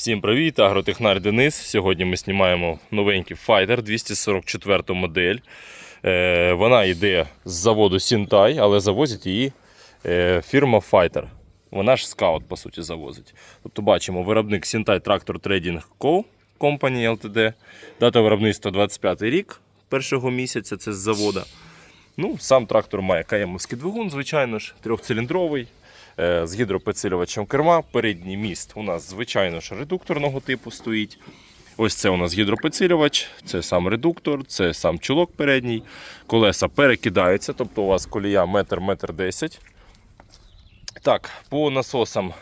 Всім привіт, агротехнар Денис. Сьогодні ми знімаємо новенький Fighter 244 модель. Е, вона йде з заводу Сінтай, але завозить її е, фірма Fighter. Вона ж скаут, по суті, завозить. Тобто бачимо виробник Сінтай Tractor Trading Co. Company Ltd. Дата виробництва 25 рік першого місяця, це з завода. Ну, сам трактор має каємовський двигун, звичайно ж, трьохциліндровий. Е, З гідропідсилювачем керма. Передній міст у нас, звичайно ж, редукторного типу стоїть. Ось це у нас гідропідсилювач, це сам редуктор, це сам чулок передній. Колеса перекидаються, тобто у вас колія метр, метр десять. Так, по насосам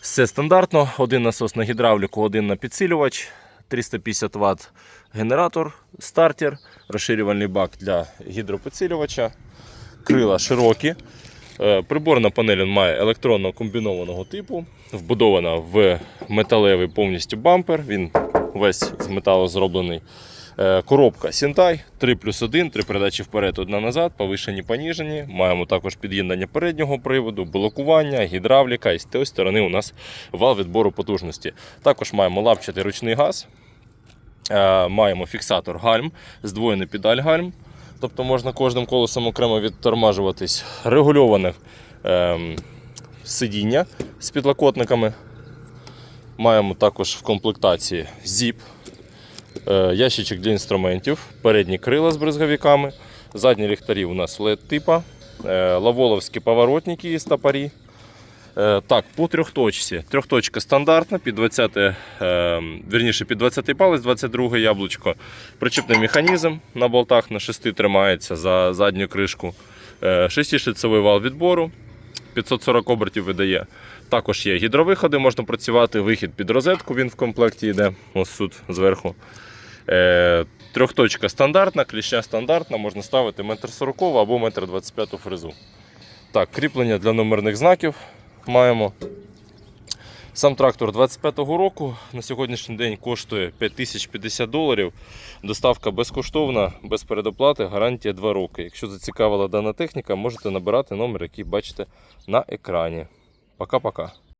все стандартно. Один насос на гідравліку, один на підсилювач, 350 Вт генератор, стартер, розширювальний бак для гідропідсилювача, крила широкі. Е, Приборна панель має електронно комбінованого типу, вбудована в металевий повністю бампер. Він весь з металу зроблений. Е, Коробка Сінтай 3 плюс 1, 3 передачі вперед, одна назад, повишені, поніжені. Маємо також під'єднання переднього приводу, блокування, гідравліка. І з тієї сторони у нас вал відбору потужності. Також маємо лапчатий ручний газ. Е, Маємо фіксатор гальм, здвоєний педаль гальм. Тобто можна кожним колесом окремо відтормажуватись. Регульоване ем, сидіння з підлокотниками. Маємо також в комплектації ZIP, е, ящичок для інструментів, передні крила з бризговиками, задні ліхтарі у нас LED типа, е, лаволовські поворотники і стопорі. Е, Так, по трьохточці. Трьохточка стандартна, під 20, е, вірніше, під 20 палець, 22 яблучко. Причіпний механізм на болтах на шести тримається за задню кришку. Е, Шестишліцевий вал відбору, 540 обертів видає. Також є гідровиходи, можна працювати, вихід під розетку, він в комплекті йде. Ось тут зверху. Е, Трьохточка стандартна, кліща стандартна, можна ставити 1,40 м або 1,25 м фрезу. Так, кріплення для номерних знаків маємо. Сам трактор 25-го року на сьогоднішній день коштує 5050 доларів. Доставка безкоштовна, без передоплати, гарантія 2 роки. Якщо зацікавила дана техніка, можете набирати номер, який бачите на екрані. Пока-пока.